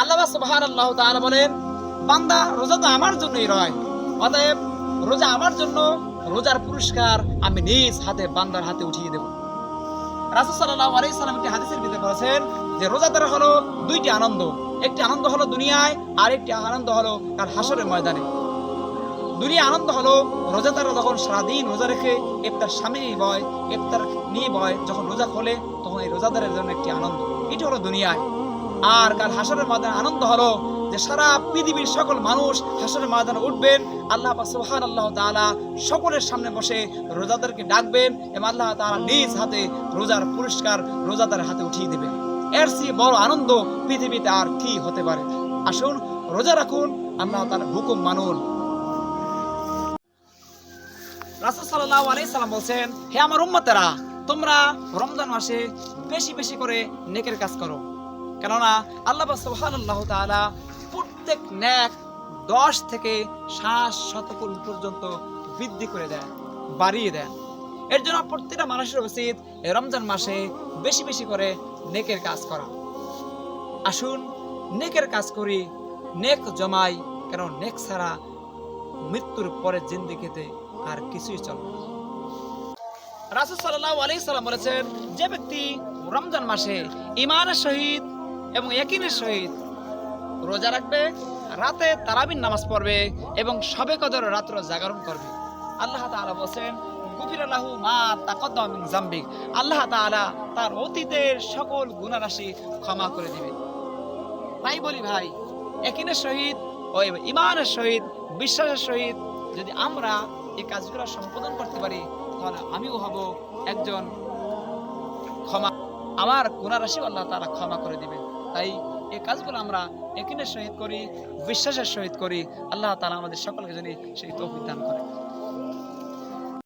আল্লাহ সুবহান আল্লাহ তাআলা বলেন, বান্দা রোজা তো আমার জন্যই রয়, অতএব রোজা আমার জন্য, রোজার পুরস্কার আমি নিজ হাতে, বান্দার হাতে উঠিয়ে দেব। রাসূল আলাইহি সাল্লাম একটি হাদিসের ভিতরে বলেছেন যে রোজাদার হলো দুইটি আনন্দ, একটি আনন্দ হলো দুনিয়ায় আর একটি আনন্দ হলো কাল হাসরের ময়দানে। দুনিয়া আনন্দ হলো রোজাদাররা যখন সারাদিন রোজা রেখে সামনে নিয়ে বয়, ইফতার নিয়ে বয় যখন রোজা খোলে, তখন এই রোজাদারের জন্য একটি আনন্দ। এটা হলো দুনিয়ায়। আর কাল হাসরের ময়দানে আনন্দ হলো যে সারা পৃথিবীর সকল মানুষ হাসরের ময়দানে উঠবেন। আল্লাহ পাক সুবহান আল্লাহ তাআলা সকলের সামনে বসে রোজাদারকে ডাকবেন এবং আল্লাহ তাআলা নিজ হাতে রোজার পুরস্কার রোজাদারের হাতে উঠিয়ে দেবেন। এর চেয়ে বড় আনন্দ পৃথিবীতে আর কি হতে পারে? আসুন, রোজা রাখুন, আল্লাহ তার হুকুম মানুন। রাসূল সাল্লাম বলছেন, হে আমার উম্মতেরা, তোমরা রমজান মাসে বেশি বেশি করে নেকের কাজ করো। কেননা আল্লাহ পাক সুবহানাল্লাহু তাআলা প্রত্যেক নেক দশ থেকে সাত শতগুণ পর্যন্ত বৃদ্ধি করে দেন, বাড়িয়ে দেন। এর জন্য প্রত্যেকটা মানুষের উচিত রমজান মাসে বেশি বেশি করে নেকের কাজ করা। আসুন নেকের কাজ করি, নেক জমাই, কেন নেক ছাড়া মৃত্যুর পরে জিন্দিগিতে আর কিছুই চলবে না। রাসূল সাল্লাল্লাহু আলাইহি সাল্লাম বলেছেন, যে ব্যক্তি রমজান মাসে ইমানের সহিত এবং ইয়াকিনের সহিত রোজা রাখবে, রাতে তারাবির নামাজ পড়বে এবং সবে কদর রাত্র জাগরণ করবে। আল্লাহ তাআলা বলেন গুফির লাহু মা তাকদ্দাম মিন আল্লাহ তাআলা তার অতীতের সকল গুনাহ ক্ষমা করে দিবে। তাই বলি ভাই একিনের সহিত ও ইমানের সহিত, বিশ্বাসের সহিত যদি আমরা এই কাজগুলো সম্পাদন করতে পারি, তাহলে আমিও হব একজন ক্ষমা আমার গুণারাশি আল্লাহ তারা ক্ষমা করে দিবেন। তাই এই কাজগুলো আমরা একিনের সহিত করি, বিশ্বাসের সহিত করি। আল্লাহ তালা আমাদের সকলকে জানি সেই তৌফিক দান করে